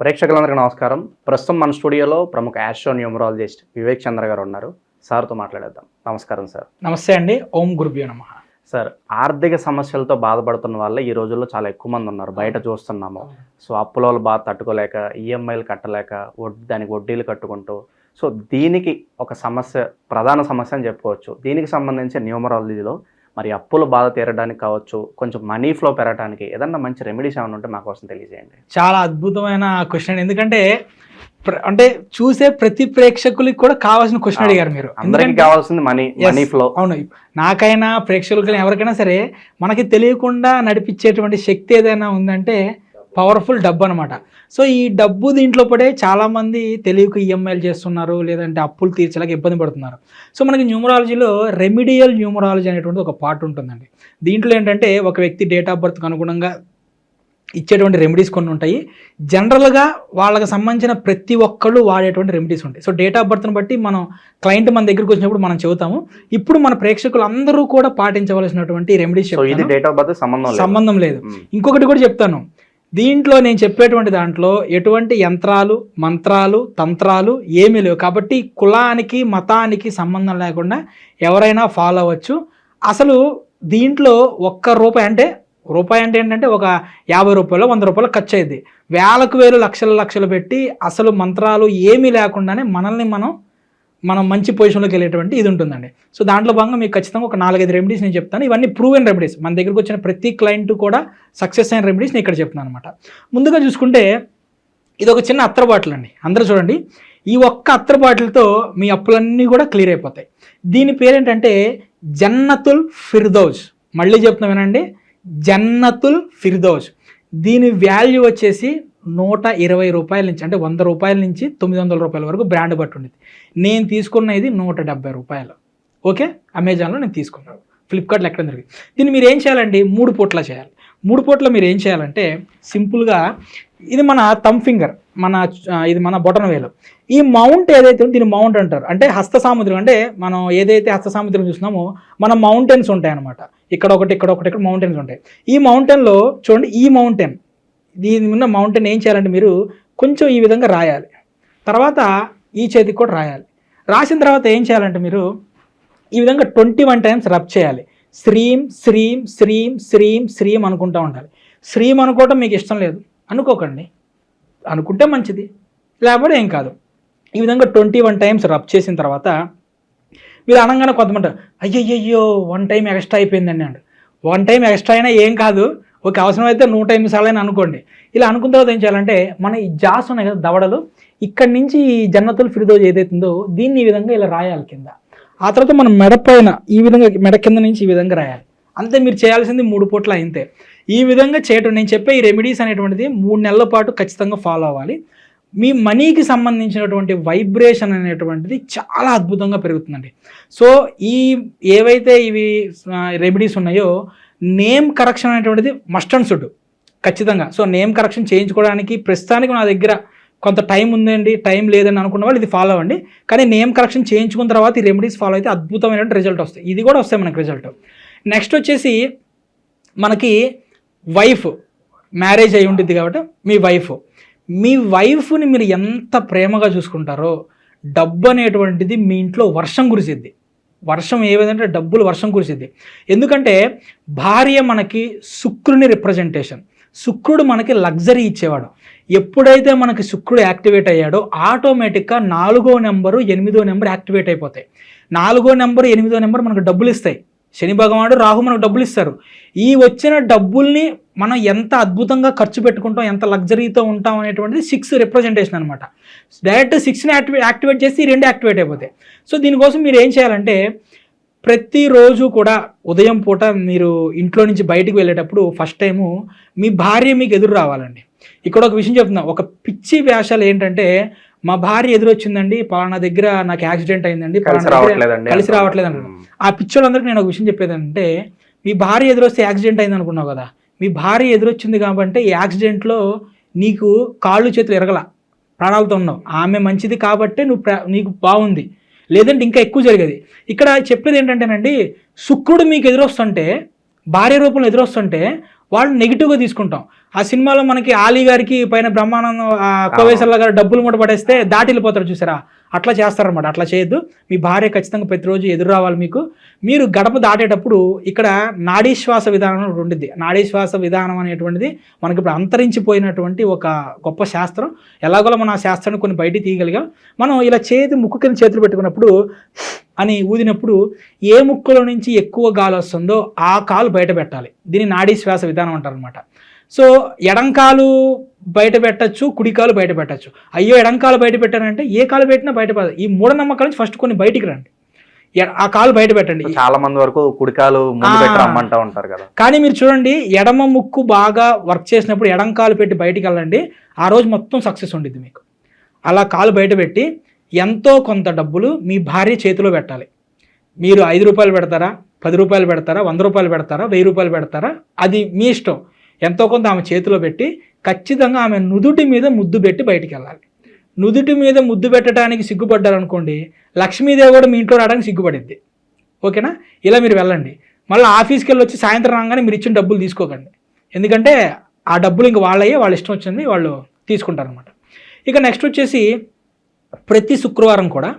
ప్రేక్షకులందరికీ నమస్కారం. ప్రస్తుతం మన స్టూడియోలో ప్రముఖ యాస్ట్రో న్యూమరాలజిస్ట్ వివేక్ చంద్ర గారు ఉన్నారు. సార్తో మాట్లాడేద్దాం. నమస్కారం సార్. నమస్తే అండి. ఓం గురుభ్యో నమ. సార్ ఆర్థిక సమస్యలతో బాధపడుతున్న వాళ్ళే ఈ రోజుల్లో చాలా ఎక్కువ మంది ఉన్నారు. బయట చూస్తున్నాము. సో అప్పుల వాళ్ళు బాధ తట్టుకోలేక ఈఎంఐలు కట్టలేక వడ్ దానికి వడ్డీలు కట్టుకుంటూ. సో దీనికి ఒక సమస్య ప్రధాన సమస్య అని చెప్పుకోవచ్చు. దీనికి సంబంధించి న్యూమరాలజీలో మరి అప్పుల బాధ తీరడానికి కావచ్చు కొంచెం మనీ ఫ్లో పెరగడానికి ఏదన్నా మంచి రెమెడీస్ ఏమైనా ఉంటే మా కోసం తెలియజేయండి. చాలా అద్భుతమైన క్వశ్చన్. ఎందుకంటే అంటే చూసే ప్రతి ప్రేక్షకులకి కూడా కావాల్సిన క్వశ్చన్ అడిగారు మీరు. అందరికీ కావాల్సింది మనీ. Money flow. అవును. నాకైనా ప్రేక్షకులకైనా ఎవరికైనా సరే మనకి తెలియకుండా నడిపించేటువంటి శక్తి ఏదైనా ఉందంటే పవర్ఫుల్ డబ్బు అనమాట సో ఈ డబ్బు దీంట్లో పడే చాలా మంది తెలియక ఈఎంఐలు చేస్తున్నారు లేదంటే అప్పులు తీర్చలేక ఇబ్బంది పడుతున్నారు. సో మనకి న్యూమరాలజీలో రెమిడియల్ న్యూమరాలజీ అనేటువంటి ఒక పార్ట్ ఉంటుందండి. దీంట్లో ఏంటంటే ఒక వ్యక్తి డేట్ ఆఫ్ బర్త్కి అనుగుణంగా ఇచ్చేటువంటి రెమెడీస్ కొన్ని ఉంటాయి. జనరల్గా వాళ్ళకి సంబంధించిన ప్రతి ఒక్కళ్ళు వాడేటువంటి రెమెడీస్ ఉంటాయి. సో డేట్ ఆఫ్ బర్త్ని బట్టి మనం క్లయింట్ మన దగ్గరికి వచ్చినప్పుడు మనం చెబుతాము. ఇప్పుడు మన ప్రేక్షకులు అందరూ కూడా పాటించవలసినటువంటి రెమెడీస్ సో ఇది డేట్ ఆఫ్ బర్త్ సంబంధం లేదు. సంబంధం లేదు. మ్మ్. ఇంకొకటి కూడా చెప్తాను. దీంట్లో నేను చెప్పేటువంటి దాంట్లో ఎటువంటి యంత్రాలు మంత్రాలు తంత్రాలు ఏమీ లేవు. కాబట్టి కులానికి మతానికి సంబంధం లేకుండా ఎవరైనా ఫాలో అవ్వచ్చు. అసలు దీంట్లో ఒక్క రూపాయి అంటే రూపాయి అంటే ఏంటంటే ఒక యాభై రూపాయలు వంద రూపాయలు ఖర్చు అయింది వేలకు వేలు లక్షల లక్షలు పెట్టి అసలు మంత్రాలు ఏమీ లేకుండానే మనల్ని మనం మనం మంచి పొజిషన్లోకి వెళ్ళేటువంటి ఇది ఉంటుందండి. సో దాంట్లో భాగంగా మీకు ఖచ్చితంగా ఒక నాలుగైదు రెమెడీస్ నేను చెప్తాను. ఇవన్నీ ప్రూవెన్ రెమెడీస్ మన దగ్గరకు వచ్చిన ప్రతి క్లయింట్ కూడా సక్సెస్ అయిన రెమెడీస్ నేను ఇక్కడ చెప్తున్నాను అనమాట ముందుగా చూసుకుంటే ఇది ఒక చిన్న అత్తర బాటిల్ అండి అందరూ చూడండి. ఈ ఒక్క అత్తర బాటిల్తో మీ అప్పులన్నీ కూడా క్లియర్ అయిపోతాయి. దీని పేరేంటంటే జన్నతుల్ ఫిర్దౌజ్. మళ్ళీ చెప్తున్నా వినండి. జన్నతుల్ ఫిర్దౌజ్. దీని వాల్యూ వచ్చేసి నూట ఇరవై రూపాయల నుంచి అంటే వంద రూపాయల నుంచి తొమ్మిది వందల రూపాయల వరకు బ్రాండ్ బట్టి ఉండేది నేను తీసుకున్న ఇది నూట డెబ్బై రూపాయలు. ఓకే? అమెజాన్లో నేను తీసుకున్నాను. ఫ్లిప్కార్ట్లో ఎక్కడ జరిగింది. దీన్ని మీరు ఏం చేయాలండి? మూడు పూట్ల చేయాలి. మూడు పూట్ల మీరు ఏం చేయాలంటే సింపుల్గా ఇది మన థమ్ ఫింగర్ మన ఇది మన బొటన వేలు. ఈ మౌంట్ ఏదైతే ఉందో దీన్ని మౌంట్ అంటారు. అంటే హస్త సాముద్రం అంటే మనం ఏదైతే హస్త సాముద్రం చూస్తున్నామో మన మౌంటైన్స్ ఉంటాయి అనమాట ఇక్కడ ఒకటి ఇక్కడ ఒకటి ఇక్కడ మౌంటైన్స్ ఉంటాయి. ఈ మౌంటైన్లో చూడండి ఈ మౌంటైన్ దీని ఉన్న మౌంటైన్ ఏం చేయాలంటే మీరు కొంచెం ఈ విధంగా రాయాలి. తర్వాత ఈ చేతికి కూడా రాయాలి. రాసిన తర్వాత ఏం చేయాలంటే మీరు ఈ విధంగా ట్వంటీ వన్ టైమ్స్ రబ్ చేయాలి. శ్రీం శ్రీం శ్రీం శ్రీం శ్రీం అనుకుంటూ ఉండాలి. శ్రీం అనుకోవటం మీకు ఇష్టం లేదు. అనుకోకండి. అనుకుంటే మంచిది. లేకపోతే ఏం కాదు. ఈ విధంగా ట్వంటీ వన్ టైమ్స్ రబ్ చేసిన తర్వాత మీరు అనగానే కొంతమంది అయ్యయ్యో వన్ టైం ఎక్స్ట్రా అయిపోయిందండి అండి వన్ టైం ఎక్స్ట్రా అయినా ఏం కాదు. ఓకే అవసరమైతే నూట ఎనిమిది సార్లు అయినా అనుకోండి. ఇలా అనుకున్న తర్వాత ఏం చేయాలంటే మన ఈ జాస్ ఉన్నాయి కదా దవడలు ఇక్కడి నుంచి ఈ జన్నతులు ఫిరిదోజ్ ఏదైతుందో దీన్ని ఈ విధంగా ఇలా రాయాలి కింద. ఆ తర్వాత మనం మెడ పైన ఈ విధంగా మెడ కింద నుంచి ఈ విధంగా రాయాలి. అంతే మీరు చేయాల్సింది మూడు పూట్ల అయితే ఈ విధంగా చేయటం నేను చెప్పే ఈ రెమెడీస్ అనేటువంటిది మూడు నెలల పాటు ఖచ్చితంగా ఫాలో అవ్వాలి. మీ మనీకి సంబంధించినటువంటి వైబ్రేషన్ అనేటువంటిది చాలా అద్భుతంగా పెరుగుతుందండి. సో ఈ ఏవైతే ఇవి రెమెడీస్ ఉన్నాయో నేమ్ కరెక్షన్ అనేటువంటిది మస్ట్ అండ్ సుడ్ ఖచ్చితంగా. సో నేమ్ కరెక్షన్ చేయించుకోవడానికి ప్రస్తుతానికి నా దగ్గర కొంత టైం ఉందండి టైం లేదని అనుకున్న వాళ్ళు ఇది ఫాలో అవ్వండి. కానీ నేమ్ కరెక్షన్ చేయించుకున్న తర్వాత ఈ రెమెడీస్ ఫాలో అయితే అద్భుతమైన రిజల్ట్ వస్తాయి. ఇది కూడా వస్తాయి మనకు రిజల్ట్ నెక్స్ట్ వచ్చేసి మనకి వైఫ్ మ్యారేజ్ అయి ఉంటుంది కాబట్టి మీ వైఫ్ మీ వైఫ్ని మీరు ఎంత ప్రేమగా చూసుకుంటారో డబ్బు అనేటువంటిది మీ ఇంట్లో వర్షం కురిసిద్ది. వర్షం ఏ విధంగా డబ్బులు వర్షం కురిసిద్ది. ఎందుకంటే భార్య మనకి శుక్రుని రిప్రజెంటేషన్ శుక్రుడు మనకి లగ్జరీ ఇచ్చేవాడు. ఎప్పుడైతే మనకి శుక్రుడు యాక్టివేట్ అయ్యాడో ఆటోమేటిక్గా నాలుగో నెంబరు ఎనిమిదో నెంబర్ యాక్టివేట్ అయిపోతాయి. నాలుగో నెంబర్ ఎనిమిదో నెంబర్ మనకు డబ్బులు ఇస్తాయి. శని భగవానుడు రాహు మనకు డబ్బులు ఇస్తారు. ఈ వచ్చిన డబ్బుల్ని మనం ఎంత అద్భుతంగా ఖర్చు పెట్టుకుంటాం ఎంత లగ్జరీతో ఉంటాం అనేటువంటిది సిక్స్ రిప్రజెంటేషన్ అనమాట డైరెక్ట్ సిక్స్ని యాక్టివేట్ యాక్టివేట్ చేసి రెండు యాక్టివేట్ అయిపోతాయి. సో దీనికోసం మీరు ఏం చేయాలంటే ప్రతిరోజు కూడా ఉదయం పూట మీరు ఇంట్లో నుంచి బయటికి వెళ్ళేటప్పుడు ఫస్ట్ టైము మీ భార్య మీకు ఎదురు రావాలండి. ఇక్కడ ఒక విషయం చెప్తున్నా ఒక పిచ్చి వేషాలు ఏంటంటే మా భార్య ఎదురొచ్చిందండి పలానా దగ్గర నాకు యాక్సిడెంట్ అయిందండి కలిసి రావట్లేదండి. ఆ పిచ్చోళ్ళందరికీ నేను ఒక విషయం చెప్పేది అంటే మీ భార్య ఎదురొస్తే యాక్సిడెంట్ అయింది అనుకున్నావు కదా మీ భార్య ఎదురొచ్చింది కాబట్టి ఈ యాక్సిడెంట్లో నీకు కాళ్ళు చేతులు ఎరగల ప్రాణాలతో ఉన్నావు. ఆమె మంచిది కాబట్టే నువ్వు ప్ర- నీకు బాగుంది. లేదంటే ఇంకా ఎక్కువ జరిగేది. ఇక్కడ చెప్పేది ఏంటంటేనండి శుక్రుడు మీకు ఎదురొస్తుంటే భార్య రూపంలో ఎదురొస్తుంటే వాళ్ళు నెగిటివ్గా తీసుకుంటాం. ఆ సినిమాలో మనకి ఆలీ గారికి పైన బ్రహ్మానందం ఆ, కోవేశ్వరరావు గారు డబ్బులు మూట పడేస్తే దాటిల్లిపోతారు చూసారా? అట్లా చేస్తారనమాట అట్లా చేయొద్దు. మీ భార్య ఖచ్చితంగా ప్రతిరోజు ఎదురు రావాలి మీకు. మీరు గడప దాటేటప్పుడు ఇక్కడ నాడీశ్వాస విధానం ఉంటుంది ఉండిద్ది. విధానం అనేటువంటిది మనకి ఇప్పుడు అంతరించిపోయినటువంటి ఒక గొప్ప శాస్త్రం. ఎలాగోలా మనం ఆ శాస్త్రాన్ని కొన్ని బయటికి తీయగలిగాం. మనం ఇలా చేతి ముక్కు కింద చేతులు పెట్టుకున్నప్పుడు అని ఊదినప్పుడు ఏ ముక్కులో నుంచి ఎక్కువ గాలి వస్తుందో ఆ కాలు బయట పెట్టాలి. దీన్ని నాడీ శ్వాస విధానం అంటారనమాట సో ఎడంకాలు బయట పెట్టచ్చు కుడి కాలు బయట పెట్టచ్చు. అయ్యో ఎడంకాలు బయట పెట్టారంటే ఏ కాలు పెట్టినా బయట పడదు. ఈ మూఢనమ్మకాల నుంచి ఫస్ట్ కొన్ని బయటికి రండి. ఆ కాలు బయట పెట్టండి. చాలా మంది వరకు కుడికాలు రమ్మంటా ఉంటారు కదా. కానీ మీరు చూడండి ఎడమ ముక్కు బాగా వర్క్ చేసినప్పుడు ఎడం కాలు పెట్టి బయటికి వెళ్ళండి ఆ రోజు మొత్తం సక్సెస్ ఉండిద్ది మీకు. అలా కాలు బయట పెట్టి ఎంతో కొంత డబ్బులు మీ భార్య చేతిలో పెట్టాలి. మీరు ఐదు రూపాయలు పెడతారా పది రూపాయలు పెడతారా వంద రూపాయలు పెడతారా వెయ్యి రూపాయలు పెడతారా? అది మీ ఇష్టం. ఎంతో కొంత ఆమె చేతిలో పెట్టి ఖచ్చితంగా ఆమె నుదుటి మీద ముద్దు పెట్టి బయటికి వెళ్ళాలి. నుదుటి మీద ముద్దు పెట్టడానికి సిగ్గుపడ్డారనుకోండి లక్ష్మీదేవి కూడా మీ ఇంట్లో రావడానికి సిగ్గుపడిద్ది. ఓకేనా? ఇలా మీరు వెళ్ళండి. మళ్ళీ ఆఫీస్కి వెళ్ళి వచ్చి సాయంత్రం రాగానే మీరు ఇచ్చిన డబ్బులు తీసుకోకండి. ఎందుకంటే ఆ డబ్బులు ఇంక వాళ్ళయ్యే వాళ్ళ ఇష్టం వచ్చింది వాళ్ళు తీసుకుంటారనమాట ఇక నెక్స్ట్ వచ్చేసి ప్రతి శుక్రవారం కూడా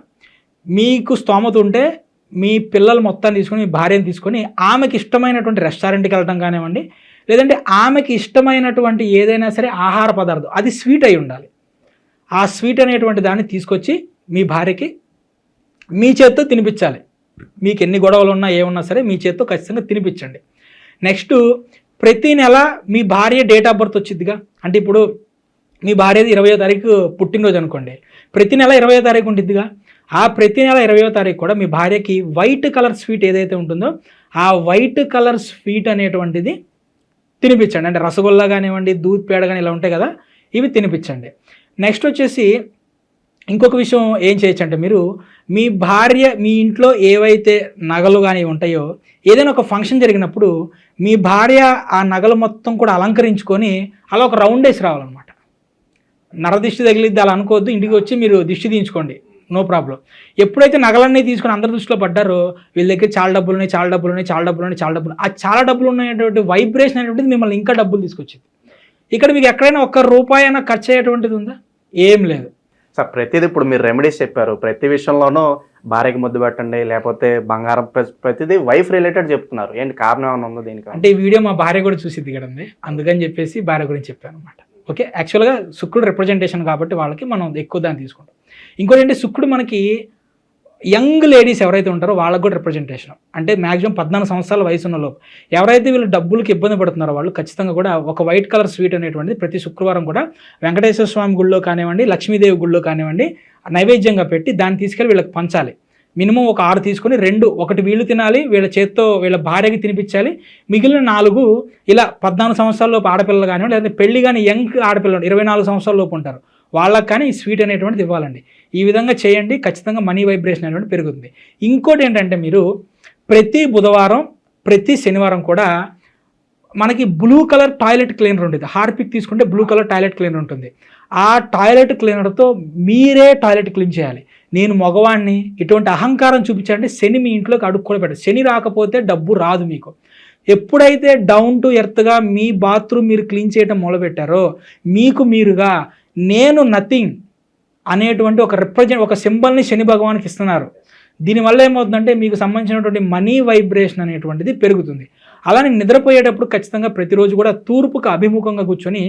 మీకు స్తోమత ఉంటే మీ పిల్లలు మొత్తాన్ని తీసుకొని మీ భార్యను తీసుకొని ఆమెకి ఇష్టమైనటువంటి రెస్టారెంట్కి వెళ్ళడం కానివ్వండి లేదంటే ఆమెకి ఇష్టమైనటువంటి ఏదైనా సరే ఆహార పదార్థం అది స్వీట్ అయి ఉండాలి. ఆ స్వీట్ అనేటువంటి దాన్ని తీసుకొచ్చి మీ భార్యకి మీ చేత్తో తినిపించాలి. మీకు ఎన్ని గొడవలు ఉన్నా ఏమున్నా సరే మీ చేత్తో ఖచ్చితంగా తినిపించండి. నెక్స్ట్ ప్రతి నెల మీ భార్య డేట్ ఆఫ్ బర్త్ వచ్చిద్దిగా. అంటే ఇప్పుడు మీ భార్యది ఇరవయో తారీఖు పుట్టినరోజు అనుకోండి. ప్రతి నెల ఇరవయో తారీఖు ఉంటుందిగా ఆ ప్రతి నెల ఇరవయో తారీఖు కూడా మీ భార్యకి వైట్ కలర్ స్వీట్ ఏదైతే ఉంటుందో ఆ వైట్ కలర్ స్వీట్ అనేటువంటిది తినిపించండి. అంటే రసగుల్లా కానివ్వండి దూద్ పేడ కానీ ఇలా ఉంటాయి కదా ఇవి తినిపించండి. నెక్స్ట్ వచ్చేసి ఇంకొక విషయం ఏం చేయొచ్చు అంటే మీరు మీ భార్య మీ ఇంట్లో ఏవైతే నగలు కానీ ఉంటాయో ఏదైనా ఒక ఫంక్షన్ జరిగినప్పుడు మీ భార్య ఆ నగలు మొత్తం కూడా అలంకరించుకొని అలా ఒక రౌండ్ వేసి రావాలన్నమాట. నరదిష్టి తగిలిద్ది అలా అనుకోవద్దు. ఇంటికి వచ్చి మీరు దిష్టి తీయించుకోండి. నో ప్రాబ్లం ఎప్పుడైతే నగలన్నీ తీసుకొని అందరి దృష్టిలో పడ్డారో వీళ్ళ దగ్గర చాలా డబ్బులు ఉన్నాయి చాలా డబ్బులు ఉన్నాయి చాలా డబ్బులు ఉన్నాయి చాలా డబ్బులు ఆ చాలా డబ్బులు ఉన్నటువంటి వైబ్రేషన్ అనేటువంటిది మిమ్మల్ని ఇంకా డబ్బులు తీసుకొచ్చింది. ఇక్కడ మీకు ఎక్కడైనా ఒక్క రూపాయి అయినా ఖర్చు అయ్యేటువంటిది ఉందా? ఏం లేదు. సార్ ప్రతిదీ ఇప్పుడు మీరు రెమెడీస్ చెప్పారు. ప్రతి విషయంలోనూ భార్యకి ముద్దు పెట్టండి లేకపోతే బంగారం ప్ర- ప్రతిదీ వైఫ్ రిలేటెడ్ చెప్తున్నారు. ఏంటి కారణం ఏమైనా ఉందో దీనికి? అంటే ఈ వీడియో మా భార్య కూడా చూసిద్ది కదండి. అందుకని చెప్పేసి భార్య గురించి చెప్పాను అనమాట ఓకే? యాక్చువల్గా శుక్రుడు రిప్రజెంటేషన్ కాబట్టి వాళ్ళకి మనం ఎక్కువ దాన్ని తీసుకుంటాం ఇంకోటి శుక్రుడు మనకి యంగ్ లేడీస్ ఎవరైతే ఉంటారో వాళ్ళకి కూడా రిప్రజెంటేషన్ అంటే మాక్సిమం పద్నాలుగు సంవత్సరాల వయసు ఉన్న లోపు. ఎవరైతే వీళ్ళు డబ్బులకి ఇబ్బంది పడుతున్నారో వాళ్ళు ఖచ్చితంగా కూడా ఒక వైట్ కలర్ స్వీట్ అనేటువంటిది ప్రతి శుక్రవారం కూడా వెంకటేశ్వర స్వామి గుళ్ళో కానివ్వండి లక్ష్మీదేవి గుళ్ళో కానివ్వండి నైవేద్యంగా పెట్టి దాన్ని తీసుకెళ్ళి వీళ్ళకి పంచాలి. మినిమం ఒక ఆరు తీసుకొని రెండు ఒకటి వీళ్ళు తినాలి వీళ్ళ చేత్తో వీళ్ళ భార్యకి తినిపించాలి. మిగిలిన నాలుగు ఇలా పద్నాలుగు సంవత్సరాల లోపు ఆడపిల్లలు కానివ్వండి లేదంటే పెళ్ళి కానీ యంగ్ ఆడపిల్లలు ఇరవై నాలుగు సంవత్సరాల లోపు ఉంటారు. వాళ్ళకి కానీ ఈ స్వీట్ అనేటువంటిది ఇవ్వాలండి. ఈ విధంగా చేయండి ఖచ్చితంగా మనీ వైబ్రేషన్ అనేటువంటి పెరుగుతుంది. ఇంకోటి ఏంటంటే మీరు ప్రతి బుధవారం ప్రతి శనివారం కూడా మనకి బ్లూ కలర్ టాయిలెట్ క్లీనర్ ఉంటుంది హార్పిక్ తీసుకుంటే బ్లూ కలర్ టాయిలెట్ క్లీనర్ ఉంటుంది. ఆ టాయిలెట్ క్లీనర్తో మీరే టాయిలెట్ క్లీన్ చేయాలి. నేను మగవాణ్ణి ఇటువంటి అహంకారం చూపించండి శని మీ ఇంట్లోకి అడుగు కూడా పెట్టదు. శని రాకపోతే డబ్బు రాదు మీకు. ఎప్పుడైతే డౌన్ టు ఎర్త్గా మీ బాత్రూమ్ మీరు క్లీన్ చేయడం మొదలుపెట్టారో మీకు మీరుగా నేను నథింగ్ అనేటువంటి ఒక రిప్రజెంట్ ఒక సింబల్ని శని భగవానికి ఇస్తున్నారు. దీనివల్ల ఏమవుతుందంటే మీకు సంబంధించినటువంటి మనీ వైబ్రేషన్ అనేటువంటిది పెరుగుతుంది. అలానే నిద్రపోయేటప్పుడు ఖచ్చితంగా ప్రతిరోజు కూడా తూర్పుకు అభిముఖంగా కూర్చొని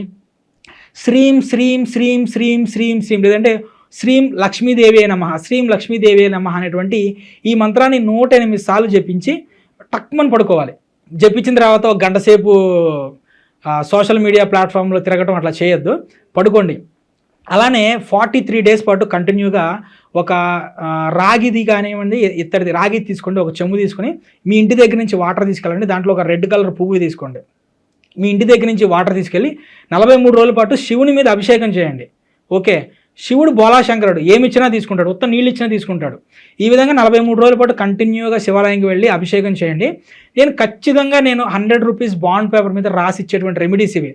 శ్రీం శ్రీం శ్రీం శ్రీం శ్రీం శ్రీం లేదంటే శ్రీం లక్ష్మీదేవే నమ శ్రీం లక్ష్మీదేవే నమ అనేటువంటి ఈ మంత్రాన్ని నూట ఎనిమిది సార్లు జపించి టక్మని పడుకోవాలి. జపించిన తర్వాత ఒక గంట సేపు సోషల్ మీడియా ప్లాట్ఫామ్లో తిరగటం అట్లా చేయొద్దు. పడుకోండి. అలానే ఫార్టీ త్రీ డేస్ పాటు కంటిన్యూగా ఒక రాగిది కానివ్వండి ఇత్తడిది రాగి తీసుకోండి ఒక చెంబు తీసుకొని మీ ఇంటి దగ్గర నుంచి వాటర్ తీసుకెళ్ళండి. దాంట్లో ఒక రెడ్ కలర్ పువ్వు తీసుకోండి. మీ ఇంటి దగ్గర నుంచి వాటర్ తీసుకెళ్ళి నలభై మూడు రోజుల పాటు శివుని మీద అభిషేకం చేయండి. ఓకే? శివుడు బోలాశంకరుడు. ఏమిచ్చినా తీసుకుంటాడు. ఉత్త నీళ్ళు ఇచ్చినా తీసుకుంటాడు. ఈ విధంగా నలభై మూడు రోజుల పాటు కంటిన్యూగా శివాలయంకి వెళ్ళి అభిషేకం చేయండి. నేను ఖచ్చితంగా నేను హండ్రెడ్ రూపీస్ బాండ్ పేపర్ మీద రాసి ఇచ్చేటువంటి రెమెడీస్ ఇవి.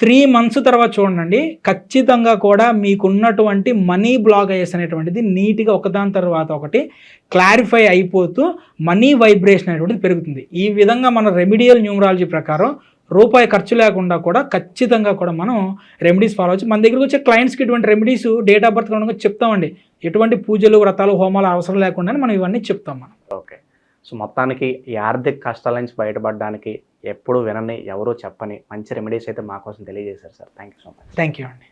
త్రీ మంత్స్ తర్వాత చూడండి ఖచ్చితంగా కూడా మీకున్నటువంటి మనీ బ్లాగేజ్ అనేటువంటిది నీట్గా ఒకదాని తర్వాత ఒకటి క్లారిఫై అయిపోతూ మనీ వైబ్రేషన్ అనేటువంటిది పెరుగుతుంది. ఈ విధంగా మన రెమిడియల్ న్యూమరాలజీ ప్రకారం రూపాయి ఖర్చు లేకుండా కూడా ఖచ్చితంగా కూడా మనం రెమెడీస్ ఫాలో అవచ్చు మన దగ్గరకు వచ్చే క్లయింట్స్కి ఇటువంటి రెమెడీస్ డేట్ ఆఫ్ బర్త్ కనుక చెప్తామండి. ఎటువంటి పూజలు వ్రతాలు హోమాలు అవసరం లేకుండా మనం ఇవన్నీ చెప్తాం మనం. ఓకే. సో మొత్తానికి ఈ ఆర్థిక కష్టాల నుంచి బయటపడడానికి ఎప్పుడు వినని ఎవరో చెప్పని మంచి రెమెడీస్ అయితే మా కోసం తెలియజేశారు sir thank you so much thank you అండి.